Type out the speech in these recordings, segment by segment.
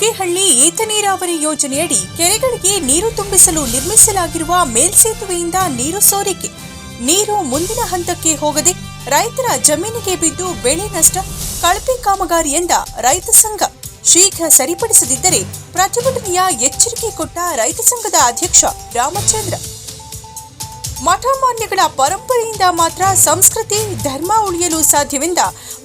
ನುಗ್ಗೇಹಳ್ಳಿ ಏತ ನೀರಾವರಿ ಯೋಜನೆಯಡಿ ಕೆರೆಗಳಿಗೆ ನೀರು ತುಂಬಿಸಲು ನಿರ್ಮಿಸಲಾಗಿರುವ ಮೇಲ್ಸೇತುವೆಯಿಂದ ನೀರು ಸೋರಿಕೆ. ನೀರು ಮುಂದಿನ ಹಂತಕ್ಕೆ ಹೋಗದೆ ರೈತರ ಜಮೀನಿಗೆ ಬಿದ್ದು ಬೆಳೆ ನಷ್ಟ, ಕಳಪೆ ಕಾಮಗಾರಿಯಿಂದ ರೈತ ಸಂಘ ಶೀಘ್ರ ಸರಿಪಡಿಸದಿದ್ದರೆ ಪ್ರತಿಭಟನೆಯ ಎಚ್ಚರಿಕೆ ಕೊಟ್ಟ ರೈತ ಸಂಘದ ಅಧ್ಯಕ್ಷ ರಾಮಚಂದ್ರ. ಮಠಮಾನ್ಯಗಳ ಪರಂಪರೆಯಿಂದ ಮಾತ್ರ ಸಂಸ್ಕೃತಿ, ಧರ್ಮ ಉಳಿಯಲು ಸಾಧ್ಯವೆಂದ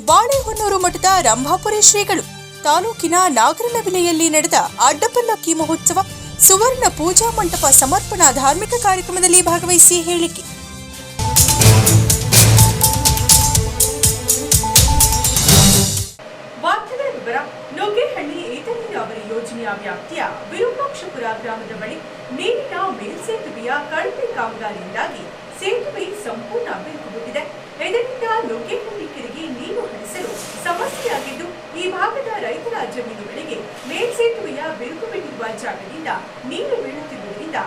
ಬಾಳೆಹೊನ್ನೂರು ಮಠದ ರಂಭಾಪುರಿ ಶ್ರೀಗಳು. ತಾಲೂಕಿನ ನಾಗರನಬಿಲೆಯಲ್ಲಿ ನಡೆದ ಅಡ್ಡಪಲ್ಲಕ್ಕಿ ಮಹೋತ್ಸವ ಸುವರ್ಣ ಪೂಜಾ ಮಂಟಪ ಸಮರ್ಪಣಾ ಧಾರ್ಮಿಕ ಕಾರ್ಯಕ್ರಮದಲ್ಲಿ ಭಾಗವಹಿಸಿ ಹೇಳಿಕೆ. ನುಗ್ಗೇಹಳ್ಳಿ ಯೋಜನೆಯ ವ್ಯಾಪ್ತಿಯ ವಿರೂಪಾಕ್ಷಪುರ ಗ್ರಾಮದ ಬಳಿ ನೀರಿನ ಮೇಲ್ಸೇತುವೆಯ ಕಳಪೆ ಕಾಮಗಾರಿಯಿಂದಾಗಿ ಸೇತುವೆ ಸಂಪೂರ್ಣ ಬಿರುಕುಬಿಟ್ಟಿದೆ ಇದರಿಂದ ನುಗ್ಗೆಹಳ್ಳಿ ಕೆರೆಗೆ ನೀರು ಹರಿಸಲು ಸಮಸ್ಯೆಯಾಗಿದ್ದು ಈ ಭಾಗದ ರೈತರ ಜಮೀನುಗಳಿಗೆ ಮೇಲ್ಸೇತುವೆಯ ಬಿರುಕು ಬಿಟ್ಟಿರುವ ಜಾಗದಿಂದ ನೀರು ಬೀಳುತ್ತಿರುವುದರಿಂದ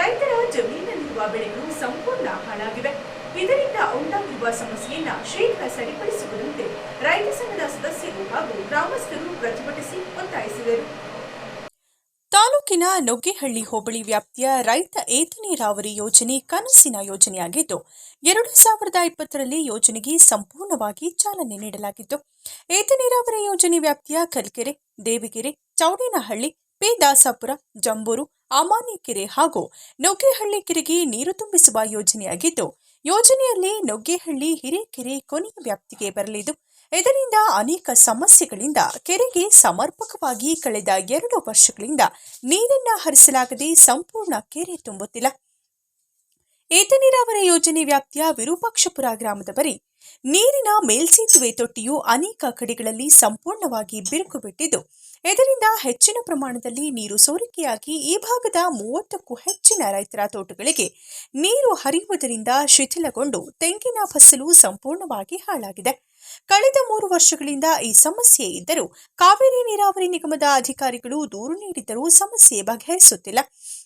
ರೈತರ ಜಮೀನಿನಲ್ಲಿರುವ ಬೆಳೆಗಳು ಸಂಪೂರ್ಣ ಹಾಳಾಗಿವೆ. ಇದರಿಂದ ಉಂಟಾಗಿರುವ ಸಮಸ್ಯೆಯನ್ನ ಶೀಘ್ರ ಸರಿಪಡಿಸುವಂತೆ ರೈತ ಸಂಘದ ಸದಸ್ಯರು ಹಾಗೂ ಗ್ರಾಮಸ್ಥರು ಪ್ರತಿಭಟಿಸಿ ಒತ್ತಾಯಿಸಿದರು. ತಾಲೂಕಿನ ನುಗ್ಗೇಹಳ್ಳಿ ಹೋಬಳಿ ವ್ಯಾಪ್ತಿಯ ರೈತ ಏತ ನೀರಾವರಿ ಯೋಜನೆ ಕನಸಿನ ಯೋಜನೆಯಾಗಿದ್ದು, ಎರಡು ಸಾವಿರದ ಇಪ್ಪತ್ತರಲ್ಲಿ ಯೋಜನೆಗೆ ಸಂಪೂರ್ಣವಾಗಿ ಚಾಲನೆ ನೀಡಲಾಗಿತ್ತು. ಏತ ನೀರಾವರಿ ಯೋಜನೆ ವ್ಯಾಪ್ತಿಯ ಕಲ್ಕೆರೆ, ದೇವಿಗೆರೆ, ಚೌಡೇನಹಳ್ಳಿ ಪಿ ದಾಸಾಪುರ ಜಂಬೂರು, ಅಮಾನಿಕೆರೆ ಹಾಗೂ ನುಗ್ಗೇಹಳ್ಳಿ ಕೆರೆಗೆ ನೀರು ತುಂಬಿಸುವ ಯೋಜನೆಯಾಗಿದ್ದು, ಯೋಜನೆಯಲ್ಲಿ ನುಗ್ಗೇಹಳ್ಳಿ, ಹಿರೇಕೆರೆ ಕೊನೆಯ ವ್ಯಾಪ್ತಿಗೆ ಬರಲಿದ್ದು ಇದರಿಂದ ಅನೇಕ ಸಮಸ್ಯೆಗಳಿಂದ, ಕೆರೆಗೆ ಸಮರ್ಪಕವಾಗಿ ಕಳೆದ ಎರಡು ವರ್ಷಗಳಿಂದ ನೀರನ್ನ ಹರಿಸಲಾಗದೆ ಸಂಪೂರ್ಣ ಕೆರೆ ತುಂಬುತ್ತಿಲ್ಲ. ಏತ ನೀರಾವರಿ ಯೋಜನೆ ವ್ಯಾಪ್ತಿಯ ವಿರೂಪಾಕ್ಷಪುರ ಗ್ರಾಮದ ಬಳಿ ನೀರಿನ ಮೇಲ್ಸೇತುವೆ ತೊಟ್ಟಿಯು ಅನೇಕ ಕಡೆಗಳಲ್ಲಿ ಸಂಪೂರ್ಣವಾಗಿ ಬಿರುಕು ಬಿಟ್ಟಿದ್ದು, ಇದರಿಂದ ಹೆಚ್ಚಿನ ಪ್ರಮಾಣದಲ್ಲಿ ನೀರು ಸೋರಿಕೆಯಾಗಿ ಈ ಭಾಗದ ಮೂವತ್ತಕ್ಕೂ ಹೆಚ್ಚಿನ ರೈತರ ತೋಟಗಳಿಗೆ ನೀರು ಹರಿಯುವುದರಿಂದ ಶಿಥಿಲಗೊಂಡು ತೆಂಗಿನ ಫಸಲು ಸಂಪೂರ್ಣವಾಗಿ ಹಾಳಾಗಿದೆ. ಕಳೆದ ಮೂರು ವರ್ಷಗಳಿಂದ ಈ ಸಮಸ್ಯೆ ಇದ್ದರೂ ಕಾವೇರಿ ನೀರಾವರಿ ನಿಗಮದ ಅಧಿಕಾರಿಗಳು ದೂರು ನೀಡಿದ್ದರೂ ಸಮಸ್ಯೆ ಬಗೆಹರಿಸುತ್ತಿಲ್ಲ.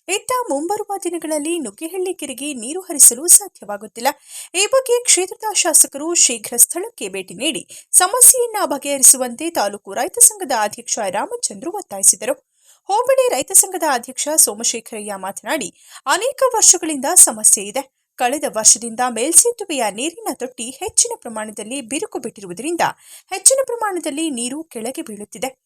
ಇತ್ತ ಮುಂಬರುವ ದಿನಗಳಲ್ಲಿ ನುಗ್ಗೆಹಳ್ಳಿ ಕೆರೆಗೆ ನೀರು ಹರಿಸಲು ಸಾಧ್ಯವಾಗುತ್ತಿಲ್ಲ. ಈ ಬಗ್ಗೆ ಕ್ಷೇತ್ರದ ಶಾಸಕರು ಶೀಘ್ರ ಸ್ಥಳಕ್ಕೆ ಭೇಟಿ ನೀಡಿ ಸಮಸ್ಯೆಯನ್ನ ಬಗೆಹರಿಸುವಂತೆ ತಾಲೂಕು ರೈತ ಸಂಘದ ಅಧ್ಯಕ್ಷ ರಾಮಚಂದ್ರ ಒತ್ತಾಯಿಸಿದರು. ಹೋಬಳಿ ರೈತ ಸಂಘದ ಅಧ್ಯಕ್ಷ ಸೋಮಶೇಖರಯ್ಯ ಮಾತನಾಡಿ, ಅನೇಕ ವರ್ಷಗಳಿಂದ ಸಮಸ್ಯೆ ಇದೆ. ಕಳೆದ ವರ್ಷದಿಂದ ಮೇಲ್ಸೇತುವೆಯ ನೀರಿನ ತೊಟ್ಟಿ ಹೆಚ್ಚಿನ ಪ್ರಮಾಣದಲ್ಲಿ ಬಿರುಕು ಬಿಟ್ಟಿರುವುದರಿಂದ ಹೆಚ್ಚಿನ ಪ್ರಮಾಣದಲ್ಲಿ ನೀರು ಕೆಳಗೆ ಬೀಳುತ್ತಿದೆ.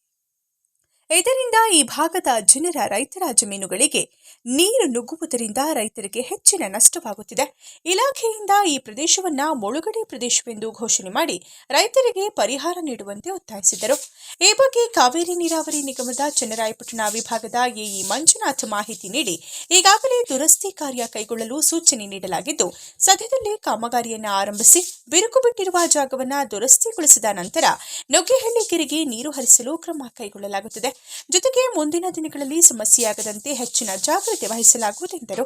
ಇದರಿಂದ ಈ ಭಾಗದ ಜನರ ರೈತರ ಜಮೀನುಗಳಿಗೆ ನೀರು ನುಗ್ಗುವುದರಿಂದ ರೈತರಿಗೆ ಹೆಚ್ಚಿನ ನಷ್ಟವಾಗುತ್ತಿದೆ. ಇಲಾಖೆಯಿಂದ ಈ ಪ್ರದೇಶವನ್ನ ಮುಳುಗಡೆ ಪ್ರದೇಶವೆಂದು ಘೋಷಣೆ ಮಾಡಿ ರೈತರಿಗೆ ಪರಿಹಾರ ನೀಡುವಂತೆ ಒತ್ತಾಯಿಸಿದರು. ಈ ಬಗ್ಗೆ ಕಾವೇರಿ ನೀರಾವರಿ ನಿಗಮದ ಚನ್ನರಾಯಪಟ್ಟಣ ವಿಭಾಗದ ಎಇ ಮಂಜುನಾಥ್ ಮಾಹಿತಿ ನೀಡಿ ಈಗಾಗಲೇ ದುರಸ್ತಿ ಕಾರ್ಯ ಕೈಗೊಳ್ಳಲು ಸೂಚನೆ ನೀಡಲಾಗಿದ್ದು, ಸದ್ಯದಲ್ಲೇ ಕಾಮಗಾರಿಯನ್ನು ಆರಂಭಿಸಿ ಬಿರುಕು ಬಿಟ್ಟಿರುವ ಜಾಗವನ್ನು ದುರಸ್ತಿಗೊಳಿಸಿದ ನಂತರ ನುಗ್ಗೆಹಳ್ಳಿ ಕೆರೆಗೆ ನೀರು ಹರಿಸಲು ಕ್ರಮ ಕೈಗೊಳ್ಳಲಾಗುತ್ತದೆ. ಜೊತೆಗೆ ಮುಂದಿನ ದಿನಗಳಲ್ಲಿ ಸಮಸ್ಯೆಯಾಗದಂತೆ ಹೆಚ್ಚಿನ ಜಾಗ್ರತೆ ವಹಿಸಲಾಗುವುದೆಂದರು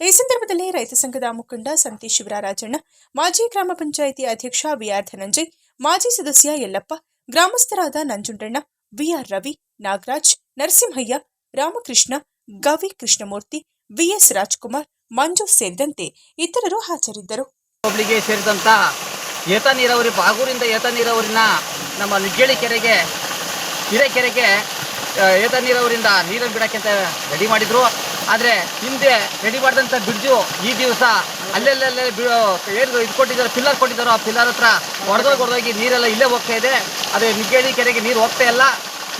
ಈ ಸಂದರ್ಭದಲ್ಲಿ ರೈತ ಸಂಘದ ಮುಖಂಡ ಸಂತಿ ಶಿವರಾಜಣ್ಣ ಮಾಜಿ ಗ್ರಾಮ ಪಂಚಾಯಿತಿ ಅಧ್ಯಕ್ಷ ಬಿಆರ್ ಧನಂಜಯ್, ಮಾಜಿ ಸದಸ್ಯ ಯಲ್ಲಪ್ಪ, ಗ್ರಾಮಸ್ಥರಾದ ನಂಜುಂಡಣ್ಣ, ವಿಆರ್ ರವಿ, ನಾಗರಾಜ್, ನರಸಿಂಹಯ್ಯ, ರಾಮಕೃಷ್ಣ, ಗವಿ ಕೃಷ್ಣಮೂರ್ತಿ, ವಿಎಸ್ ರಾಜ್ಕುಮಾರ್, ಮಂಜು ಸೇರಿದಂತೆ ಇತರರು ಹಾಜರಿದ್ದರು. ಸೇರಿದಂತ ಏತ ನೀರಾವರಿ, ಬಾಗೂರಿಂದ ಏತ ನೀರಾವರಿನ ನಮ್ಮ ನುಗ್ಗೇಳಿ ಕೆರೆಗೆ ಹಿರೇಕೆರೆಗೆ ಕೆರೆಗೆ ಏತ ನೀರಾವರಿಯಿಂದ ನೀರನ್ನು ಅಂತ ರೆಡಿ ಮಾಡಿದರು. ಆದರೆ ಹಿಂದೆ ರೆಡಿ ಮಾಡಿದಂಥ ಬ್ರಿಡ್ಜು ಈ ದಿವಸ ಅಲ್ಲೆಲ್ಲೇ ಏನು ಇದು ಕೊಟ್ಟಿದ್ದಾರೆ ಪಿಲ್ಲರ್ ಕೊಟ್ಟಿದ್ದಾರೋ. ಆ ಪಿಲ್ಲರ್ ಹತ್ರ ಹೊಡೆದೋಗಿ ಹೊಡೆದೋಗಿ ನೀರೆಲ್ಲ ಇಲ್ಲೇ ಹೋಗ್ತಾ ಇದೆ. ಆದರೆ ನಿಗ್ಗೇಳಿ ಕೆರೆಗೆ ನೀರು ಹೋಗ್ತಾ ಇಲ್ಲ.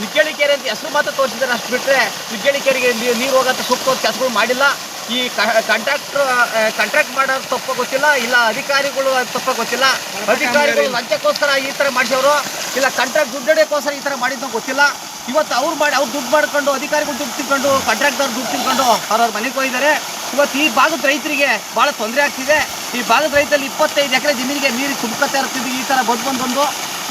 ನಿಗ್ಗೇಳಿ ಕೆರೆ ಅಂತ ಹೆಸರು ಮಾತ್ರ ತೋರಿಸಿದ್ದಾರೆ ಅಷ್ಟು ಬಿಟ್ಟರೆ ನಿಗ್ಗೇಳಿ ಕೆರೆಗೆ ನೀರು ಹೋಗೋಂಥ ಸೂಕ್ತವಾದ ಕೆಲಸಗಳು ಮಾಡಿಲ್ಲ. ಈ ಕಂಟ್ರಾಕ್ಟರ್ ಕಾಂಟ್ರಾಕ್ಟ್ ಮಾಡೋದು ತಪ್ಪ ಗೊತ್ತಿಲ್ಲ, ಇಲ್ಲ ಅಧಿಕಾರಿಗಳು ತಪ್ಪ ಗೊತ್ತಿಲ್ಲ. ಅಧಿಕಾರಿಗಳು ಲಂಚಕ್ಕೋಸ್ಕರ ಈ ತರ ಮಾಡಿಸೋರು ಇಲ್ಲ ಕಾಂಟ್ರಾಕ್ಟ್ ದುಡ್ಡೋಕ್ಕೋಸ್ಕರ ಈ ತರ ಮಾಡಿದ್ದು ಗೊತ್ತಿಲ್ಲ. ಇವತ್ತು ಅವ್ರು ಮಾಡಿ ಅವ್ರು ದುಡ್ಡು ಮಾಡ್ಕೊಂಡು, ಅಧಿಕಾರಿಗಳು ದುಡ್ಡು ತಿಳ್ಕೊಂಡು ಕಾಂಟ್ರಾಕ್ಟರ್ ದುಡ್ಡು ತಿಳ್ಕೊಂಡು ಅವ್ರವ್ರ ಮನೆಗೆ ಹೋಗಿದ್ದಾರೆ. ಇವತ್ತು ಈ ಭಾಗದ ರೈತರಿಗೆ ಭಾಳ ತೊಂದರೆ ಆಗ್ತಿದೆ. ಈ ಭಾಗದ ರೈತರಲ್ಲಿ ಇಪ್ಪತ್ತೈದು ಎಕರೆ ಜಮೀನಿಗೆ ನೀರು ತುಂಬ್ಕೊತಾ ಇರ್ತಿದ್ವಿ ಈ ಥರ ಬಂದು ಬಂದು.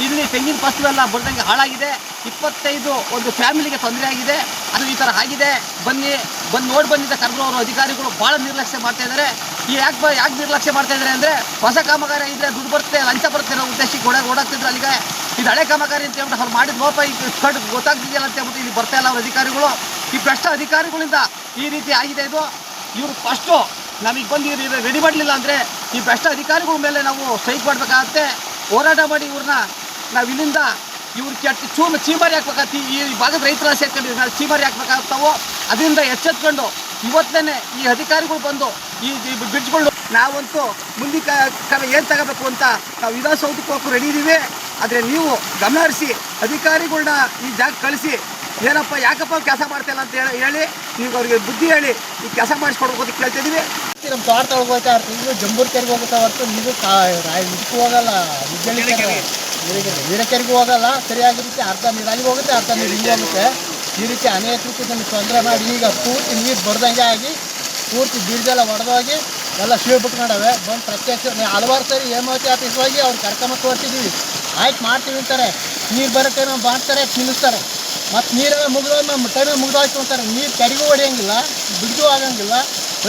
ಇಲ್ಲಿ ತೆಂಗಿನ ಫಸಲು ಎಲ್ಲ ಬರ್ದಂಗೆ ಹಾಳಾಗಿದೆ. ಇಪ್ಪತ್ತೈದು ಒಂದು ಫ್ಯಾಮಿಲಿಗೆ ತೊಂದರೆ ಆಗಿದೆ. ಅದು ಈ ಥರ ಆಗಿದೆ. ಬನ್ನಿ, ಬಂದು ನೋಡಿ ಬಂದಿದ್ದ ಕರೆದ್ರು ಅಧಿಕಾರಿಗಳು ಭಾಳ ನಿರ್ಲಕ್ಷ್ಯ ಮಾಡ್ತಾ ಇದ್ದಾರೆ ಈ ಯಾಕೆ ಯಾಕೆ ನಿರ್ಲಕ್ಷ್ಯ ಮಾಡ್ತಾ ಇದ್ದಾರೆ ಅಂದರೆ ಹೊಸ ಕಾಮಗಾರಿ ಇದ್ರೆ ದುಡ್ಡು ಬರುತ್ತೆ, ಲಂಚ ಬರುತ್ತೆ ಅನ್ನೋ ಉದ್ದೇಶಕ್ಕೆ ಓಡಾಗ ಓಡಾಗ್ತಿದ್ರು ಅಲ್ಲಿಗೆ. ಇದು ಹಳೆ ಕಾಮಗಾರಿ ಅಂತ ಹೇಳ್ಬಿಟ್ಟು ಅವ್ರು ಮಾಡಿದ ಲೋಪ ಈ ಕಡ್ ಗೊತ್ತಾಗ್ತಿದೆಯಲ್ಲ ಅಂತ ಹೇಳ್ಬಿಟ್ಟು ಇಲ್ಲಿ ಬರ್ತಾ ಇಲ್ಲ ಅವ್ರ ಅಧಿಕಾರಿಗಳು. ಈ ಭ್ರಷ್ಟ ಅಧಿಕಾರಿಗಳಿಂದ ಈ ರೀತಿ ಆಗಿದೆ ಇದು. ಇವರು ಫಸ್ಟು ನಮಗೆ ಬಂದು ರೆಡಿ ಮಾಡಲಿಲ್ಲ ಅಂದರೆ ಈ ಭ್ರಷ್ಟ ಅಧಿಕಾರಿಗಳ ಮೇಲೆ ನಾವು ಸ್ಟ್ರೈಕ್ ಮಾಡಬೇಕಾಗತ್ತೆ. ಹೋರಾಟ ಮಾಡಿ ಇವ್ರನ್ನ ನಾವು ಇಲ್ಲಿಂದ ಇವ್ರು ಕೆಟ್ಟ ಚೂರು ಚೀಮಾರಿ ಹಾಕ್ಬೇಕಾಗ್ತಿ ಈ ಭಾಗದ ರೈತರ ಸೇರ್ಕೊಂಡು ನಾವು ಚೀಮಾರಿ ಹಾಕ್ಬೇಕಾಗ್ತಾವೋ, ಅದರಿಂದ ಎಚ್ಚೆತ್ಕೊಂಡು ಇವತ್ತೇ ಈ ಅಧಿಕಾರಿಗಳು ಬಂದು ಈ ಬ್ರಿಡ್ಜ್ಗಳು ನಾವಂತೂ ಮುಂದಿನ ಕ್ರಮ ಏನು ತಗೋಬೇಕು ಅಂತ ನಾವು ವಿಧಾನಸೌಧಕ್ಕೆ ರೆಡಿ ಇದ್ದೀವಿ ಆದರೆ ನೀವು ಗಮನ ಹರಿಸಿ, ಅಧಿಕಾರಿಗಳ್ನ ಈ ಜಾಗ ಕಳಿಸಿ, ಏನಪ್ಪ, ಯಾಕಪ್ಪ ಕೆಲಸ ಮಾಡ್ತಿಲ್ಲ ಅಂತ ಹೇಳಿ ನೀವು ಅವ್ರಿಗೆ ಬುದ್ಧಿ ಹೇಳಿ ಈ ಕೆಲಸ ಮಾಡಿಸ್ಕೊಡ್ಬೋದು ಕೇಳ್ತಿದ್ದೀವಿ ನಮ್ಮ ತೋಟ ಹೋಗ್ತಾ ಇರ್ತೀವಿ ಜಂಬೂರ್ ಕೆರೆಗೆ ಹೋಗುತ್ತೆ ಹೊರತು ನೀವು ಇದಕ್ಕೂ ಹೋಗಲ್ಲ. ಕೆರೆ ಹೋಗಲ್ಲ ಸರಿಯಾಗಿ ರೀತಿ ಅರ್ಧ ನೀರಾಗಿ ಹೋಗುತ್ತೆ, ಅರ್ಧ ನೀರು ಹಿಂಗೆ ಹೋಗುತ್ತೆ. ಈ ರೀತಿ ಅನೇಕ ರೀತಿ ನಮಗೆ ತೊಂದರೆ ಮಾಡಿ ಈಗ ಪೂರ್ತಿ ನೀರು ಬರ್ದಂಗೆ ಆಗಿ, ಪೂರ್ತಿ ಬೀಜೆಲ್ಲ ಒಡೆದೋಗಿ ಎಲ್ಲ ಶಿವ ಬಿಟ್ಕೊಂಡವೆ ಬಂದು ಪ್ರತ್ಯಕ್ಷ ಹಲವಾರು ಸರಿ ಹೇಮಾವತಿ ಆಫೀಸ್ ಹೋಗಿ ಅವ್ರು ಕರ್ಕೊಂಬ ಹೋಗ್ತಿದ್ದೀವಿ ಆಯ್ತು ಮಾಡ್ತೀವಿ ಅಂತಾರೆ. ನೀರು ಬರುತ್ತೆ ನಾವು ಮಾಡ್ತಾರೆ ನಿಲ್ಲಿಸ್ತಾರೆ. ಮತ್ತು ನೀರೆಲ್ಲ ಮುಗಿದ ನಮ್ಮ ಟೈಮಿಗೆ ಮುಗಿದೋಯ್ತು ಅಂತಾರೆ. ನೀರು ಕರಿಗೂ ಹೊಡೆಯೋಂಗಿಲ್ಲ ಬಿಡ್ದು ಆಗಂಗಿಲ್ಲ.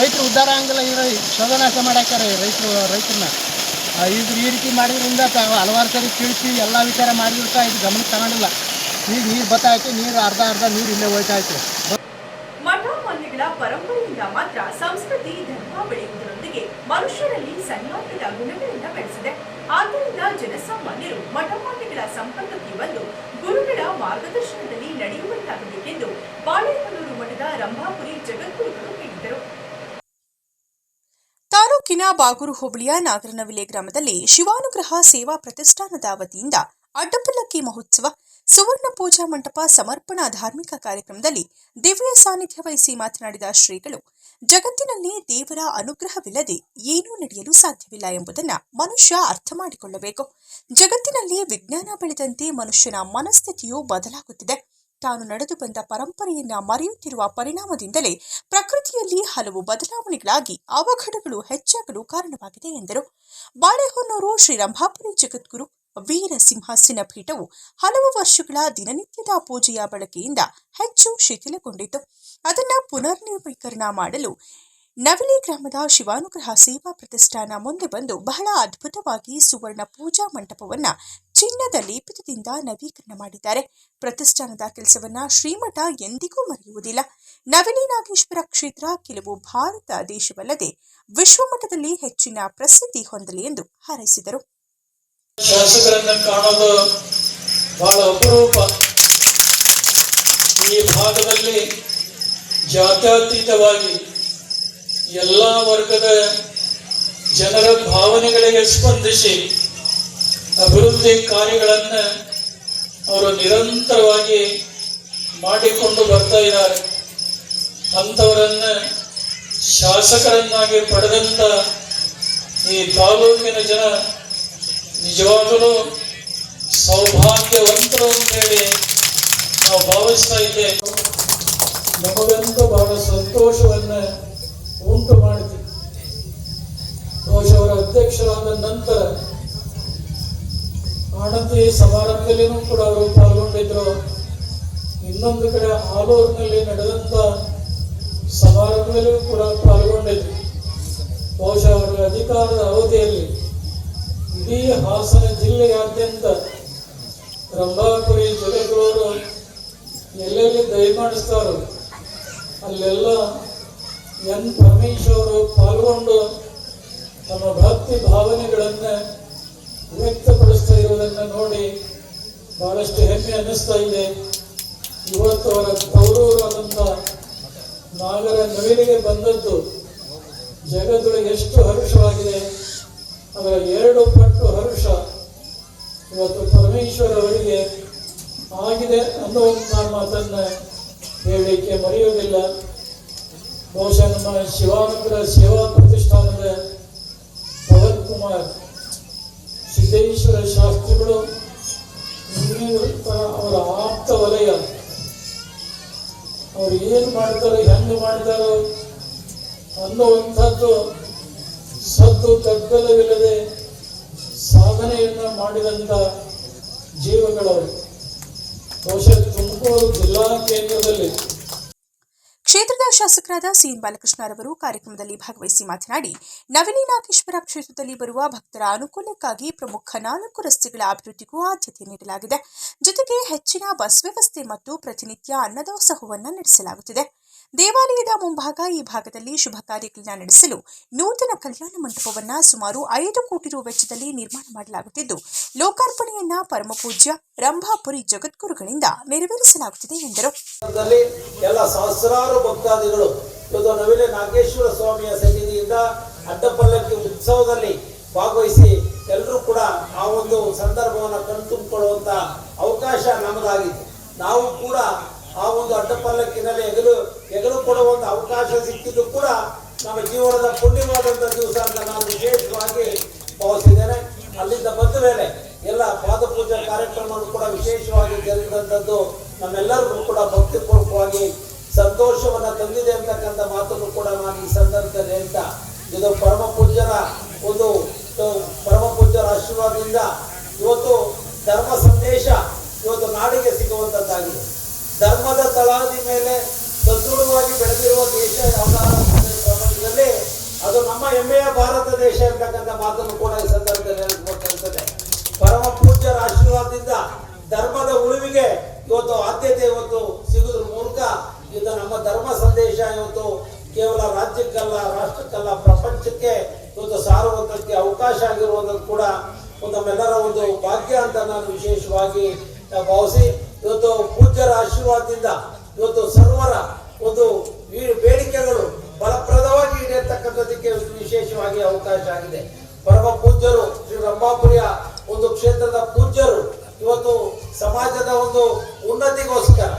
ರೈತರು ಉದ್ಧಾರ ಆಗಂಗಿಲ್ಲ ಈಗ ಶೋಧನಾಶ ಮಾಡಾಕ್ತಾರೆ ರೈತರು ರೈತರನ್ನ ಈಗ ಈ ರೀತಿ ಮಾಡಿದ್ರಿಂದ ಹಲವಾರು ಸರಿ ತಿಳಿಸಿ ಎಲ್ಲ ವಿಚಾರ ಮಾಡಿದ್ರು ಸಹ ಇದು ಗಮನಕ್ಕೆ ತಗೊಂಡಿಲ್ಲ. ಈಗ ನೀರು ಬತ್ತಾಯ್ತು ನೀರು ಅರ್ಧ ಅರ್ಧ ನೀರು ಇಲ್ಲೇ ಹೋಯ್ತಾ ಮಠ ಪರಂಪರೆಯಿಂದ ಮಾತ್ರ ಸಂಸ್ಕೃತಿ, ಧರ್ಮ, ಬೆಳೆಯುವುದರೊಂದಿಗೆ ಮನುಷ್ಯರಲ್ಲಿ ಸನ್ಮಾನದ ಗುಣಗಳಿಂದ ಬೆಳೆಸಿದೆ. ಆದ್ದರಿಂದ ಜನಸಾಮಾನ್ಯರು ಮಠ ಮಾನ್ಯಗಳ ಸಂಪರ್ಕಕ್ಕೆ ಬಂದು ಗುರುಗಳ ಮಾರ್ಗದರ್ಶನದಲ್ಲಿ ನಡೆಯುವಂತಾಗಬೇಕೆಂದು ಬಾಳೆಹೊನ್ನೂರು ಮಠದ ರಂಭಾಪುರಿ ಜಗದ್ಗುರುಗಳು ಹೇಳಿದರು. ತಾಲೂಕಿನ ಬಾಗೂರು ಹೋಬಳಿಯ ನಾಗರನವಿಲೆ ಗ್ರಾಮದಲ್ಲಿ ಶಿವಾನುಗ್ರಹ ಸೇವಾ ಪ್ರತಿಷ್ಠಾನದ ವತಿಯಿಂದ ಅಡ್ಡಪಲ್ಲಕ್ಕಿ ಮಹೋತ್ಸವ, ಸುವರ್ಣ ಪೂಜಾ ಮಂಟಪ ಸಮರ್ಪಣಾ ಧಾರ್ಮಿಕ ಕಾರ್ಯಕ್ರಮದಲ್ಲಿ ದಿವ್ಯ ಸಾನ್ನಿಧ್ಯ ವಹಿಸಿ ಮಾತನಾಡಿದ ಶ್ರೀಗಳು, ಜಗತ್ತಿನಲ್ಲಿ ದೇವರ ಅನುಗ್ರಹವಿಲ್ಲದೆ ಏನೂ ನಡೆಯಲು ಸಾಧ್ಯವಿಲ್ಲ ಎಂಬುದನ್ನು ಮನುಷ್ಯ ಅರ್ಥ ಮಾಡಿಕೊಳ್ಳಬೇಕು. ಜಗತ್ತಿನಲ್ಲಿ ವಿಜ್ಞಾನ ಬೆಳೆದಂತೆ ಮನುಷ್ಯನ ಮನಸ್ಥಿತಿಯು ಬದಲಾಗುತ್ತಿದೆ. ತಾನು ನಡೆದು ಬಂದ ಪರಂಪರೆಯನ್ನ ಮರೆಯುತ್ತಿರುವ ಪರಿಣಾಮದಿಂದಲೇ ಪ್ರಕೃತಿಯಲ್ಲಿ ಹಲವು ಬದಲಾವಣೆಗಳಾಗಿ ಅವಘಡಗಳು ಹೆಚ್ಚಾಗಲು ಕಾರಣವಾಗಿದೆ ಎಂದರು. ಬಾಳೆಹೊನ್ನೂರು, ಶ್ರೀರಂಭಾಪುರಿ ಜಗದ್ಗುರು ವೀರ ಸಿಂಹಾಸನ ಪೀಠವು ಹಲವು ವರ್ಷಗಳ ದಿನನಿತ್ಯದ ಪೂಜೆಯ ಬಳಕೆಯಿಂದ ಹೆಚ್ಚು ಶಿಥಿಲಗೊಂಡಿತು. ಅದನ್ನು ಪುನರ್ನವೀಕರಣ ಮಾಡಲು ನವಲಿ ಗ್ರಾಮದ ಶಿವಾನುಗ್ರಹ ಸೇವಾ ಪ್ರತಿಷ್ಠಾನ ಮುಂದೆ ಬಂದು ಬಹಳ ಅದ್ಭುತವಾಗಿ ಸುವರ್ಣ ಪೂಜಾ ಮಂಟಪವನ್ನ ಚಿನ್ನದ ಲೇಪಿತದಿಂದ ನವೀಕರಣ ಮಾಡಿದ್ದಾರೆ. ಪ್ರತಿಷ್ಠಾನದ ಕೆಲಸವನ್ನ ಶ್ರೀಮಠ ಎಂದಿಗೂ ಮರೆಯುವುದಿಲ್ಲ. ನವಲಿ ನಾಗೇಶ್ವರ ಕ್ಷೇತ್ರ ಕೆಲವು ಭಾರತ ದೇಶವಲ್ಲದೆ ವಿಶ್ವಮಟ್ಟದಲ್ಲಿ ಹೆಚ್ಚಿನ ಪ್ರಸಿದ್ಧಿ ಹೊಂದಲಿ ಎಂದು ಹಾರೈಸಿದರು. ಈ ಭಾಗದಲ್ಲಿ ಜಾತ್ಯತೀತವಾಗಿ ಎಲ್ಲ ವರ್ಗದ ಜನರ ಭಾವನೆಗಳಿಗೆ ಸ್ಪಂದಿಸಿ ಅಭಿವೃದ್ಧಿ ಕಾರ್ಯಗಳನ್ನು ಅವರು ನಿರಂತರವಾಗಿ ಮಾಡಿಕೊಂಡು ಬರ್ತಾ ಇದ್ದಾರೆ. ಅಂಥವರನ್ನು ಶಾಸಕರನ್ನಾಗಿ ಪಡೆದಂಥ ಈ ತಾಲೂಕಿನ ಜನ ನಿಜವಾಗಲೂ ಸೌಭಾಗ್ಯವಂತರು ಅಂತೇಳಿ ನಾವು ಭಾವಿಸ್ತಾ ಇದ್ದೇವೆ. ನಮಗಂತೂ ಬಹಳ ಸಂತೋಷವನ್ನ ಉಂಟು ಮಾಡಿದೆ ಬಹುಶಃ ಅವರ ಅಧ್ಯಕ್ಷರಾದ ನಂತರ ಆಣತಿ ಸಮಾರಂಭದಲ್ಲಿನೂ ಕೂಡ ಅವರು ಪಾಲ್ಗೊಂಡಿದ್ರು. ಇನ್ನೊಂದು ಕಡೆ ಆಲೂರಿನಲ್ಲಿ ನಡೆದಂತ ಸಮಾರಂಭದಲ್ಲಿಯೂ ಕೂಡ ಪಾಲ್ಗೊಂಡಿದ್ರು. ಬಹುಶಃ ಅವರ ಅಧಿಕಾರದ ಅವಧಿಯಲ್ಲಿ ಇಡೀ ಹಾಸನ ಜಿಲ್ಲೆಯಾದ್ಯಂತ ರಂಭಾಪುರಿ ಜಗದ್ಗುರು ಎಲ್ಲೆಲ್ಲಿ ದಯಮಾಡಿಸ್ತಾರೋ ಅಲ್ಲೆಲ್ಲ ಎನ್ ಪರಮೇಶ್ವರು ಪಾಲ್ಗೊಂಡು ತಮ್ಮ ಭಕ್ತಿ ಭಾವನೆಗಳನ್ನು ವ್ಯಕ್ತಪಡಿಸ್ತಾ ಇರುವುದನ್ನು ನೋಡಿ ಬಹಳಷ್ಟು ಹೆಮ್ಮೆ ಅನ್ನಿಸ್ತಾ ಇದೆ. ಇವತ್ತು ಅವರ ಗೌರವರಾದಂಥ ನಾಗರ ನವಿಲಿಗೆ ಬಂದದ್ದು ಜಗದೊಳಗೆ ಎಷ್ಟು ಹರುಷವಾಗಿದೆ. ಅದರ ಎರಡು ಪಟ್ಟು ಹರುಷ ಇವತ್ತು ಪರಮೇಶ್ವರ ಅವರಿಗೆ ಆಗಿದೆ ಅನ್ನುವಂಥ ಮಾತನ್ನ ಹೇಳಲಿಕ್ಕೆ ಮರೆಯುವುದಿಲ್ಲ. ಬಹುಶಃ ನಮ್ಮ ಶಿವಾನುಗ್ರಹ ಸೇವಾ ಪ್ರತಿಷ್ಠಾನದ ಪವನ್ ಕುಮಾರ್ ಸಿದ್ದೇಶ್ವರ ಶಾಸ್ತ್ರಿಗಳು ಅವರ ಆಪ್ತ ವಲಯ ಅವ್ರು ಏನು ಮಾಡ್ತಾರೋ ಹೆಂಗೆ ಮಾಡ್ತಾರೋ ಅನ್ನುವಂಥದ್ದು ಸದ್ದು ಗದ್ದಲವಿಲ್ಲದೆ ಸಾಧನೆಯನ್ನು ಮಾಡಿದಂಥ ಜೀವಗಳವರು ಬಹುಶಃ ತುಮಕೂರು ಜಿಲ್ಲಾ ಕೇಂದ್ರದಲ್ಲಿ ಕ್ಷೇತ್ರದ ಶಾಸಕರಾದ ಸಿಎನ್ ಬಾಲಕೃಷ್ಣರವರು ಕಾರ್ಯಕ್ರಮದಲ್ಲಿ ಭಾಗವಹಿಸಿ ಮಾತನಾಡಿ, ನವನೀನಾಗೇಶ್ವರ ಕ್ಷೇತ್ರದಲ್ಲಿ ಬರುವ ಭಕ್ತರ ಅನುಕೂಲಕ್ಕಾಗಿ ಪ್ರಮುಖ ನಾಲ್ಕು ರಸ್ತೆಗಳ ಅಭಿವೃದ್ಧಿಗೂ ಆದ್ಯತೆ ನೀಡಲಾಗಿದೆ. ಜೊತೆಗೆ ಹೆಚ್ಚಿನ ಬಸ್ ವ್ಯವಸ್ಥೆ ಮತ್ತು ಪ್ರತಿನಿತ್ಯ ಅನ್ನದಾಸೋಹವನ್ನು ನಡೆಸಲಾಗುತ್ತಿದೆ. ದೇವಾಲಯದ ಮುಂಭಾಗ ಈ ಭಾಗದಲ್ಲಿ ಶುಭ ಕಾರ್ಯಗಳನ್ನ ನಡೆಸಲು ನೂತನ ಕಲ್ಯಾಣ ಮಂಟಪವನ್ನು ಸುಮಾರು ಐದು ಕೋಟಿ ರು ವೆಚ್ಚದಲ್ಲಿ ನಿರ್ಮಾಣ ಮಾಡಲಾಗುತ್ತಿದ್ದು, ಲೋಕಾರ್ಪಣೆಯನ್ನ ಪರಮಪೂಜ್ಯ ರಂಭಾಪುರಿ ಜಗದ್ಗುರುಗಳಿಂದ ನೆರವೇರಿಸಲಾಗುತ್ತಿದೆ ಎಂದರು. ಎಲ್ಲ ಸಹಸ್ರಾರು ಭಕ್ತಾದಿಗಳು ಇವತ್ತು ನವಿಲೆ ನಾಗೇಶ್ವರ ಸ್ವಾಮಿಯ ಸನ್ನಿಧಿಯಿಂದ ಅಡ್ಡಪಲ್ಲಕ್ಕಿ ಉತ್ಸವದಲ್ಲಿ ಭಾಗವಹಿಸಿ ಎಲ್ಲರೂ ಕೂಡ ಆ ಒಂದು ಸಂದರ್ಭವನ್ನು ಕಣ್ತುಂಬಿಕೊಳ್ಳುವಂತ ಅವಕಾಶ ನಮಗಾಗಿತ್ತು ನಾವು ಕೂಡ ಆ ಒಂದು ಅಡ್ಡಪಲ್ಲಕ್ಕಿನಲ್ಲಿ ಎಗಲು ಎಗಲು ಒಂದು ಅವಕಾಶ ಸಿಕ್ಕಿದ್ದು ಕೂಡ ನಮ್ಮ ಜೀವನದ ಪುಣ್ಯವಾದಂಥ ದಿವಸ ಅಂತ ನಾನು ವಿಶೇಷವಾಗಿ ಭಾವಿಸಿದ್ದೇನೆ. ಅಲ್ಲಿಂದ ಬಂದ ಮೇಲೆ ಎಲ್ಲ ಪಾದಪೂಜಾ ಕಾರ್ಯಕ್ರಮವನ್ನು ಕೂಡ ವಿಶೇಷವಾಗಿ ಜರುಗಿದಂಥದ್ದು ನಮ್ಮೆಲ್ಲರಿಗೂ ಕೂಡ ಭಕ್ತಿಪೂರ್ವಕವಾಗಿ ಸಂತೋಷವನ್ನ ತಂದಿದೆ ಅಂತಕ್ಕಂಥ ಮಾತನ್ನು ಕೂಡ ನಾನು ಈ ಸಂದರ್ಭದಲ್ಲಿ ಅಂತ ಇದು ಪರಮ ಪೂಜ್ಯರ ಒಂದು ಪರಮ ಪೂಜ್ಯರ ಆಶೀರ್ವಾದದಿಂದ ಇವತ್ತು ಧರ್ಮ ಸಂದೇಶ ಇವತ್ತು ನಾಡಿಗೆ ಸಿಗುವಂಥದ್ದಾಗಿದೆ. ಧರ್ಮದ ತಳಹದಿ ಮೇಲೆ ಸದೃಢವಾಗಿ ಬೆಳೆದಿರುವ ದೇಶ ಪ್ರಪಂಚದಲ್ಲಿ, ಅದು ನಮ್ಮ ಹೆಮ್ಮೆಯ ಭಾರತ ದೇಶ ಅಂತಕ್ಕಂಥ ಮಾತನ್ನು ಕೂಡ ಈ ಸಂದರ್ಭದಲ್ಲಿ ಹೇಳ್ಬೇಕಾಗ್ತದೆ ಪರಮ ಪೂಜ್ಯರ ಆಶೀರ್ವಾದದಿಂದ ಧರ್ಮದ ಉಳಿವಿಗೆ ಇವತ್ತು ಆದ್ಯತೆ ಇವತ್ತು ಸಿಗೋದ್ರ ಮೂಲಕ ಇದು ನಮ್ಮ ಧರ್ಮ ಸಂದೇಶ ಇವತ್ತು ಕೇವಲ ರಾಜ್ಯಕ್ಕಲ್ಲ, ರಾಷ್ಟ್ರಕ್ಕಲ್ಲ, ಪ್ರಪಂಚಕ್ಕೆ ಇವತ್ತು ಸಾರುವಂತಕ್ಕೆ ಅವಕಾಶ ಆಗಿರುವುದನ್ನು ಕೂಡ ನಮ್ಮೆಲ್ಲರ ಒಂದು ಭಾಗ್ಯ ಅಂತ ನಾನು ವಿಶೇಷವಾಗಿ ಭಾವಿಸಿ, ಇವತ್ತು ಪೂಜ್ಯರ ಆಶೀರ್ವಾದದಿಂದ ಇವತ್ತು ಸರ್ವರ ಒಂದು ಬೇಡಿಕೆಗಳು ಫಲಪ್ರದವಾಗಿ ಈಡೇರ್ತಕ್ಕಂಥದ್ದಕ್ಕೆ ವಿಶೇಷವಾಗಿ ಅವಕಾಶ ಆಗಿದೆ. ಪರಮ ಪೂಜ್ಯರು ಶ್ರೀ ರಂಭಾಪುರಿಯ ಒಂದು ಕ್ಷೇತ್ರದ ಪೂಜ್ಯರು ಇವತ್ತು ಸಮಾಜದ ಒಂದು ಉನ್ನತಿಗೋಸ್ಕರ,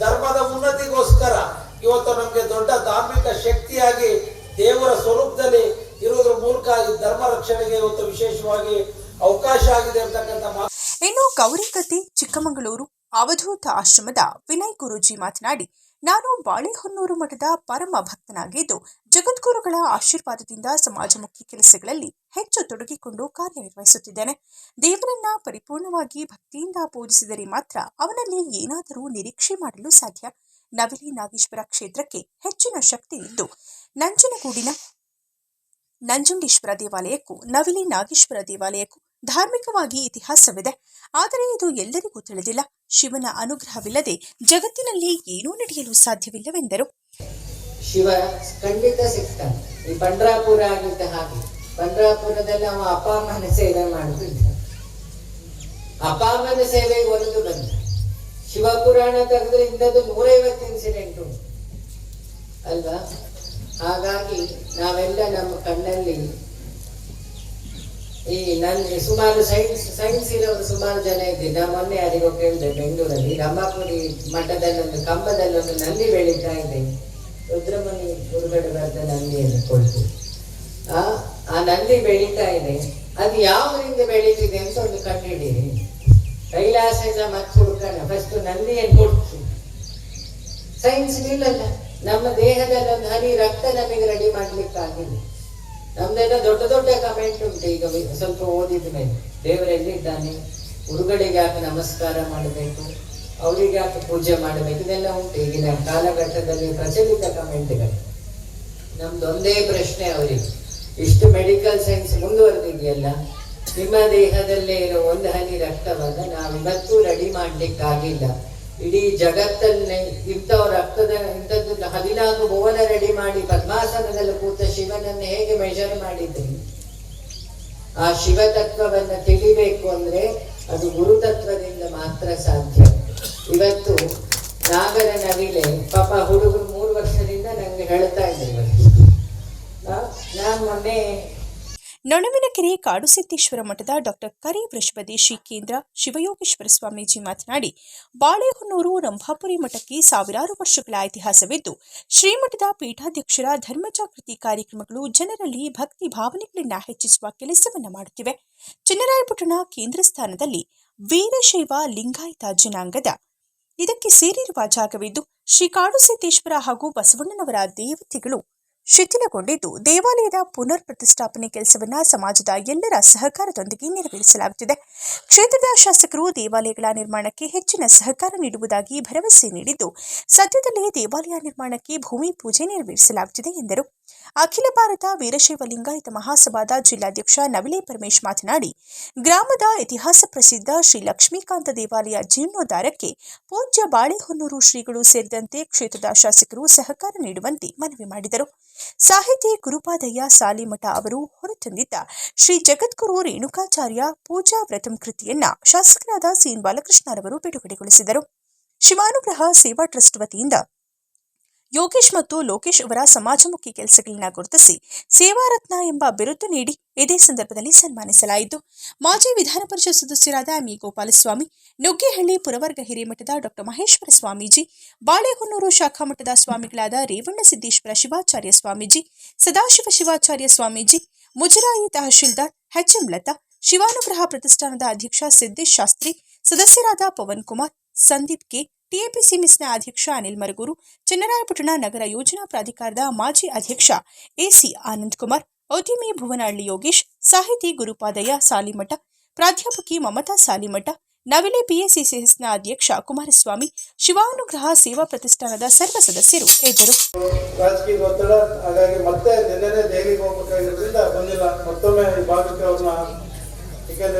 ಧರ್ಮದ ಉನ್ನತಿಗೋಸ್ಕರ ಇವತ್ತು ನಮಗೆ ದೊಡ್ಡ ಧಾರ್ಮಿಕ ಶಕ್ತಿಯಾಗಿ ದೇವರ ಸ್ವರೂಪದಲ್ಲಿ ಇರುವುದರ ಮೂಲಕ ಧರ್ಮ ರಕ್ಷಣೆಗೆ ಇವತ್ತು ವಿಶೇಷವಾಗಿ ಅವಕಾಶ ಆಗಿದೆ ಅಂತಕ್ಕಂಥ ಇನ್ನು ಕೌರಿಕತಿ ಚಿಕ್ಕಮಗಳೂರು ಅವಧೂತ ಆಶ್ರಮದ ವಿನಯ್ ಗುರೂಜಿ ಮಾತನಾಡಿ, ನಾನು ಬಾಳೆಹೊನ್ನೂರು ಮಠದ ಪರಮ ಭಕ್ತನಾಗಿದ್ದು, ಜಗದ್ಗುರುಗಳ ಆಶೀರ್ವಾದದಿಂದ ಸಮಾಜಮುಖಿ ಕೆಲಸಗಳಲ್ಲಿ ಹೆಚ್ಚು ತೊಡಗಿಕೊಂಡು ಕಾರ್ಯನಿರ್ವಹಿಸುತ್ತಿದ್ದೇನೆ. ದೇವರನ್ನ ಪರಿಪೂರ್ಣವಾಗಿ ಭಕ್ತಿಯಿಂದ ಪೂಜಿಸಿದರೆ ಮಾತ್ರ ಅವನಲ್ಲಿ ಏನಾದರೂ ನಿರೀಕ್ಷೆ ಮಾಡಲು ಸಾಧ್ಯ. ನವಿಲಿ ನಾಗೇಶ್ವರ ಕ್ಷೇತ್ರಕ್ಕೆ ಹೆಚ್ಚಿನ ಶಕ್ತಿ ಇದ್ದು, ನಂಜನಗೂಡಿನ ನಂಜುಂಡೇಶ್ವರ ದೇವಾಲಯಕ್ಕೂ ನವಿಲಿ ನಾಗೇಶ್ವರ ದೇವಾಲಯಕ್ಕೂ ಧಾರ್ಮಿಕವಾಗಿ ಇತಿಹಾಸವಿದೆ. ಆದರೆ ಇದು ಎಲ್ಲರಿಗೂ ತಿಳಿದಿಲ್ಲ. ಶಿವನ ಅನುಗ್ರಹವಿಲ್ಲದೆ ಜಗತ್ತಿನಲ್ಲಿ ಏನೂ ನಡೆಯಲು ಸಾಧ್ಯವಿಲ್ಲವೆಂದರು. ಶಿವ ಖಂಡಿತ ಸಿಗ್ತಾನೆ ಈ ಪಂಡ್ರಾಪುರ ಆಗಿದ್ದ ಹಾಗೆ. ಪಂಡ್ರಾಪುರದಲ್ಲಿ ಅವ ಅಪಾಮನ ಸೇವೆ ಮಾಡುತ್ತಿದ್ದ ಅಪಾಮನ ಸೇವೆ ಒಂದು ಬಂದ. ಶಿವಪುರಾಣ ತೆಗೆದ್ರೆ ಇಂಥದ್ದು ನೂರೈವತ್ತು ಇನ್ಸಿಡೆಂಟ್ ಉಂಟು. ಅಲ್ವಾ? ಹಾಗಾಗಿ ನಾವೆಲ್ಲ ನಮ್ಮ ಕಣ್ಣಲ್ಲಿ ಈ ನನ್ನ ಸುಮಾರು ಸೈನ್ಸ್ ಸೈನ್ಸ್ ಇರೋರು ಸುಮಾರು ಜನ ಇದ್ದೆ. ನಾ ಮೊನ್ನೆ ಯಾರಿಗೋ ಕೇಳಿದೆ, ಬೆಂಗಳೂರಲ್ಲಿ. ರಮಾಪುರಿ ಮಠದಲ್ಲೊಂದು, ಕಂಬದಲ್ಲೊಂದು ನಂದಿ ಬೆಳೀತಾ ಇದೆ ರುದ್ರಮುನಿ ಗುರುಗಡೆ ಬರೆದ ನಂದಿಯನ್ನು ಕೊಡ್ತು ಆ ಆ ನಂದಿ ಬೆಳೀತಾ ಇದೆ. ಅದು ಯಾವರಿಂದ ಬೆಳೀತಿದೆ ಅಂತ ಒಂದು ಕಂಡುಹಿಡೀರಿ ಕೈಲಾಸದ ಮತ್ತು ಹುಡುಕಣ ಫಸ್ಟ್ ನಂದಿಯನ್ನು ಕೊಡ್ತು ಸೈನ್ಸ್ ಇಲ್ಲಲ್ಲ ನಮ್ಮ ದೇಹದಲ್ಲಿ ಒಂದು ಹನಿ, ರಕ್ತ ನಮಗೆ ರೆಡಿ ಮಾಡ್ಲಿಕ್ಕಾಗಿಲ್ಲ. ನಮ್ದೆಲ್ಲ ದೊಡ್ಡ ದೊಡ್ಡ ಕಮೆಂಟ್ ಉಂಟು. ಈಗ ಸ್ವಲ್ಪ ಓದಿದ ಮೇಲೆ. ದೇವರೆಲ್ಲಿದ್ದಾನೆ ಗುರುಗಳಿಗೆ ಯಾಕೆ ನಮಸ್ಕಾರ ಮಾಡಬೇಕು. ಅವರಿಗೆ ಯಾಕೆ ಪೂಜೆ ಮಾಡಬೇಕು. ಇದೆಲ್ಲ ಉಂಟು ಈಗಿನ ಕಾಲಘಟ್ಟದಲ್ಲಿ ಪ್ರಚಲಿತ ಕಮೆಂಟ್ಗಳು ನಮ್ದೊಂದೇ ಪ್ರಶ್ನೆ ಅವರಿಗೆ. ಇಷ್ಟು ಮೆಡಿಕಲ್ ಸೈನ್ಸ್ ಮುಂದುವರೆದಿದೆಯಲ್ಲ? ನಿಮ್ಮ ದೇಹದಲ್ಲೇ ಇರೋ ಒಂದು ಹನಿ ರಕ್ತವನ್ನು ನಾವು ಇವತ್ತೂ ರೆಡಿ ಮಾಡ್ಲಿಕ್ಕಾಗಿಲ್ಲ. ಇಡೀ ಜಗತ್ತನ್ನೇ ಇಂಥವ ರಕ್ತದ ಇಂಥದ್ದು ಹದಿನಾಲ್ಕು ಭುವನ ರೆಡಿ ಮಾಡಿ ಪದ್ಮಾಸನದಲ್ಲಿ ಕೂತ ಶಿವನನ್ನು ಹೇಗೆ ಮೆಷರ್ ಮಾಡಿದ್ರಿ? ಆ ಶಿವ ತತ್ವವನ್ನ ತಿಳಿಬೇಕು ಅಂದ್ರೆ ಅದು ಗುರುತತ್ವದಿಂದ ಮಾತ್ರ ಸಾಧ್ಯ. ಇವತ್ತು ನಾಗರ ನವಿಲೆ ಪಾಪ ಹುಡುಗರು ಮೂರು ವರ್ಷದಿಂದ ನಂಗೆ ಹೇಳ್ತಾ ಇದ್ರು ನಾನು ಮೊನ್ನೆ ನೊಣವಿನಕೆರೆ ಕಾಡುಸಿದ್ದೇಶ್ವರ ಮಠದ ಡಾಕ್ಟರ್ ಕರಿ ವೃಷಭದೇಶಿ ಕೇಂದ್ರ ಶಿವಯೋಗೇಶ್ವರ ಸ್ವಾಮೀಜಿ ಮಾತನಾಡಿ, ಬಾಳೆಹೊನ್ನೂರು ರಂಭಾಪುರಿ ಮಠಕ್ಕೆ ಸಾವಿರಾರು ವರ್ಷಗಳ ಇತಿಹಾಸವಿದ್ದು, ಶ್ರೀಮಠದ ಪೀಠಾಧ್ಯಕ್ಷರ ಧರ್ಮಜಾಗೃತಿ ಕಾರ್ಯಕ್ರಮಗಳು ಜನರಲ್ಲಿ ಭಕ್ತಿ ಭಾವನೆಗಳನ್ನ ಹೆಚ್ಚಿಸುವ ಕೆಲಸವನ್ನು ಮಾಡುತ್ತಿವೆ. ಚಿನ್ನರಾಯಪಟ್ಟಣ ಕೇಂದ್ರ ಸ್ಥಾನದಲ್ಲಿ ವೀರಶೈವ ಲಿಂಗಾಯತ ಜನಾಂಗದ. ಇದಕ್ಕೆ ಸೇರಿರುವ ಜಾಗವಿದ್ದು, ಶ್ರೀ ಕಾಡುಸಿದ್ದೇಶ್ವರ ಹಾಗೂ ಬಸವಣ್ಣನವರ ದೇವತೆಗಳು ಶಿಥಿಲಗೊಂಡಿದ್ದು ದೇವಾಲಯದ ಪುನರ್ ಪ್ರತಿಷ್ಠಾಪನೆ ಕೆಲಸವನ್ನು ಸಮಾಜದ ಎಲ್ಲರ ಸಹಕಾರದೊಂದಿಗೆ ನೆರವೇರಿಸಲಾಗುತ್ತಿದೆ. ಕ್ಷೇತ್ರದ ಶಾಸಕರು ದೇವಾಲಯಗಳ ನಿರ್ಮಾಣಕ್ಕೆ ಹೆಚ್ಚಿನ ಸಹಕಾರ ನೀಡುವುದಾಗಿ ಭರವಸೆ ನೀಡಿದ್ದು, ಸದ್ಯದಲ್ಲೇ ದೇವಾಲಯ ನಿರ್ಮಾಣಕ್ಕೆ ಭೂಮಿ ಪೂಜೆ ನೆರವೇರಿಸಲಾಗುತ್ತಿದೆ ಎಂದರು. ಅಖಿಲ ಭಾರತ ವೀರಶೈವ ಲಿಂಗಾಯತ ಮಹಾಸಭಾದ ಜಿಲ್ಲಾಧ್ಯಕ್ಷ ನವಿಲೆ ಪರಮೇಶ್ ಮಾತನಾಡಿ, ಗ್ರಾಮದ ಇತಿಹಾಸ ಪ್ರಸಿದ್ಧ ಶ್ರೀ ಲಕ್ಷ್ಮೀಕಾಂತ ದೇವಾಲಯ ಜೀರ್ಣೋದ್ಧಾರಕ್ಕೆ ಪೂಜ್ಯ ಬಾಳೆಹೊನ್ನೂರು ಶ್ರೀಗಳು ಸೇರಿದಂತೆ ಕ್ಷೇತ್ರದ ಶಾಸಕರು ಸಹಕಾರ ನೀಡುವಂತೆ ಮನವಿ ಮಾಡಿದರು. ಸಾಹಿತಿ ಗುರುಪಾದಯ್ಯ ಸಾಲಿಮಠ ಅವರು ಹೊರತಂದಿದ್ದ ಶ್ರೀ ಜಗದ್ಗುರು ರೇಣುಕಾಚಾರ್ಯ ಪೂಜಾ ವ್ರತಂ ಕೃತಿಯನ್ನ ಶಾಸಕರಾದ ಸಿಎನ್ ಬಾಲಕೃಷ್ಣರವರು ಬಿಡುಗಡೆಗೊಳಿಸಿದರು. ಶಿವಾನುಗ್ರಹ ಸೇವಾ ಟ್ರಸ್ಟ್ ವತಿಯಿಂದ ಯೋಗೇಶ್ ಮತ್ತು ಲೋಕೇಶ್ ಅವರ ಸಮಾಜಮುಖಿ ಕೆಲಸಗಳನ್ನ ಗುರುತಿಸಿ ಸೇವಾರತ್ನ ಎಂಬ ಬಿರುದು ನೀಡಿ ಇದೇ ಸಂದರ್ಭದಲ್ಲಿ ಸನ್ಮಾನಿಸಲಾಯಿತು. ಮಾಜಿ ವಿಧಾನ ಪರಿಷತ್ ಸದಸ್ಯರಾದ ಎಂಇ ಗೋಪಾಲಸ್ವಾಮಿ, ನುಗ್ಗೇಹಳ್ಳಿ ಪುರವರ್ಗ ಹಿರೇಮಠದ ಡಾಕ್ಟರ್ ಮಹೇಶ್ವರ ಸ್ವಾಮೀಜಿ, ಬಾಳೆಹೊನ್ನೂರು ಶಾಖಾ ಮಠದ ಸ್ವಾಮಿಗಳಾದ ರೇವಣ್ಣ ಸಿದ್ದೇಶ್ವರ ಶಿವಾಚಾರ್ಯ ಸ್ವಾಮೀಜಿ, ಸದಾಶಿವ ಶಿವಾಚಾರ್ಯ ಸ್ವಾಮೀಜಿ, ಮುಜರಾಯಿ ತಹಶೀಲ್ದಾರ್ ಎಚ್ಎಂ ಲತಾ, ಶಿವಾನುಗ್ರಹ ಪ್ರತಿಷ್ಠಾನದ ಅಧ್ಯಕ್ಷ ಸಿದ್ದೇಶ್ ಶಾಸ್ತ್ರಿ, ಸದಸ್ಯರಾದ ಪವನ್ ಕುಮಾರ್, ಸಂದೀಪ್ ಕೆ. ಟಿಎಪಿಸಿ ಮಿಸ್ನ ಅಧ್ಯಕ್ಷ ಅನಿಲ್ ಮರಗೂರು, ಚನ್ನರಾಯಪಟ್ಟಣ ನಗರ ಯೋಜನಾ ಪ್ರಾಧಿಕಾರದ ಮಾಜಿ ಅಧ್ಯಕ್ಷ ಎಸಿ ಆನಂದ್ ಕುಮಾರ್ ಉದ್ಯಮಿ ಭುವನಹಳ್ಳಿ ಯೋಗೇಶ್, ಸಾಹಿತಿ ಗುರುಪಾದಯ್ಯ ಸಾಲಿಮಠ, ಪ್ರಾಧ್ಯಾಪಕಿ ಮಮತಾ ಸಾಲಿಮಠ, ನವಿಲೆ ಪಿಎಸಿಸಿಎಸ್ನ ಅಧ್ಯಕ್ಷ ಕುಮಾರಸ್ವಾಮಿ, ಶಿವಾನುಗ್ರಹ ಸೇವಾ ಪ್ರತಿಷ್ಠಾನದ ಸರ್ವ ಸದಸ್ಯರು ಇದ್ದರು.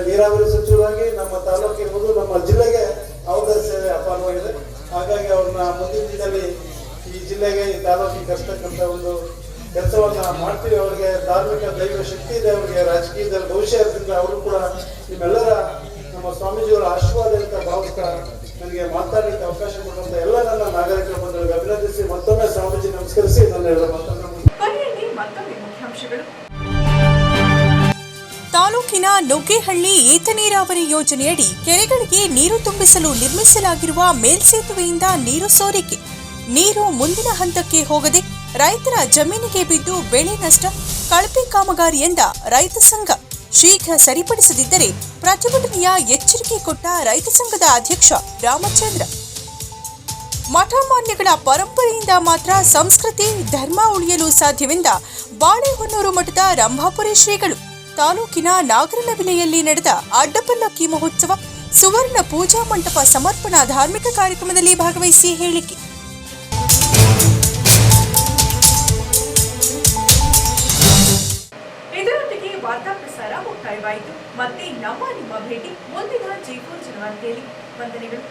ನೀರಾವರಿ ಸಚಿವರಾಗಿ ನಮ್ಮ ತಾಲೂಕಿರ್ಬೋದು ನಮ್ಮ ಜಿಲ್ಲೆಗೆ ಅವರ ಸೇವೆ ಅಪಾರವಾಗಿದೆ ಹಾಗಾಗಿ ಅವ್ರನ್ನ ಮುಂದಿನ ದಿನದಲ್ಲಿ ಈ ಜಿಲ್ಲೆಗೆ ಈ ತಾಲೂಕಿಗೆ ಕರ್ತಕ್ಕಂಥ ಒಂದು ಕೆಲಸವನ್ನ ಮಾಡ್ತೀವಿ. ಅವ್ರಿಗೆ ಧಾರ್ಮಿಕ ದೈವ ಶಕ್ತಿ ಇದೆ, ಅವರಿಗೆ ರಾಜಕೀಯದಲ್ಲಿ ಭವಿಷ್ಯ ಇರೋದ್ರಿಂದ ಅವರು ಕೂಡ ನಿಮ್ಮೆಲ್ಲರ ನಮ್ಮ ಸ್ವಾಮೀಜಿಯವರ ಆಶೀರ್ವಾದ ಅಂತ ಭಾವಿಸ್ತಾ ನನಗೆ ಮಾತಾಡಲಿಕ್ಕೆ ಅವಕಾಶ ಕೊಟ್ಟಂತ ಎಲ್ಲ ನನ್ನ ನಾಗರಿಕರ ಬಂಧುಗಳಿಗೆ ಅಭಿನಂದಿಸಿ ಮತ್ತೊಮ್ಮೆ ಸ್ವಾಮೀಜಿ ನಮಸ್ಕರಿಸಿ ನನ್ನ ಎಲ್ಲ ಮುಖ್ಯಾಂಶಗಳು. ತಾಲೂಕಿನ ನುಗ್ಗೇಹಳ್ಳಿ ಏತ ನೀರಾವರಿ ಯೋಜನೆಯಡಿ ಕೆರೆಗಳಿಗೆ ನೀರು ತುಂಬಿಸಲು ನಿರ್ಮಿಸಲಾಗಿರುವ ಮೇಲ್ಸೇತುವೆಯಿಂದ ನೀರು ಸೋರಿಕೆ. ನೀರು ಮುಂದಿನ ಹಂತಕ್ಕೆ ಹೋಗದೆ ರೈತರ ಜಮೀನಿಗೆ ಬಿದ್ದು ಬೆಳೆ ನಷ್ಟ, ಕಳಪೆ ಕಾಮಗಾರಿಯಿಂದ ರೈತ ಸಂಘ ಶೀಘ್ರ ಸರಿಪಡಿಸದಿದ್ದರೆ ಪ್ರತಿಭಟನೆಯ ಎಚ್ಚರಿಕೆ ಕೊಟ್ಟ ರೈತ ಸಂಘದ ಅಧ್ಯಕ್ಷ ರಾಮಚಂದ್ರ. ಮಠಮಾನ್ಯಗಳ ಪರಂಪರೆಯಿಂದ ಮಾತ್ರ ಸಂಸ್ಕೃತಿ, ಧರ್ಮ ಉಳಿಯಲು ಸಾಧ್ಯವೆಂದ ಬಾಳೆಹೊನ್ನೂರು ಮಠದ ರಂಭಾಪುರಿ ಶ್ರೀಗಳು. ತಾಲೂಕಿನ ನಾಗರನವಿಲೆಯಲ್ಲಿ ನಡೆದ ಅಡ್ಡಪಲ್ಲಕ್ಕಿ ಮಹೋತ್ಸವ ಸುವರ್ಣ ಪೂಜಾ ಮಂಟಪ ಸಮರ್ಪಣಾ ಧಾರ್ಮಿಕ ಕಾರ್ಯಕ್ರಮದಲ್ಲಿ ಭಾಗವಹಿಸಿ ಹೇಳಿಕೆ. ಇದರೊಂದಿಗೆ ವಾರ್ತಾ ಪ್ರಸಾರ ಮುಕ್ತಾಯವಾಯಿತು. ಮತ್ತೆ ನಮ್ಮ ನಿಮ್ಮ ಭೇಟಿ ಮುಂದಿನ ಜೈಪುರ್ ಜನವರಿಯಲ್ಲಿ ವಂದನೆಗಳು.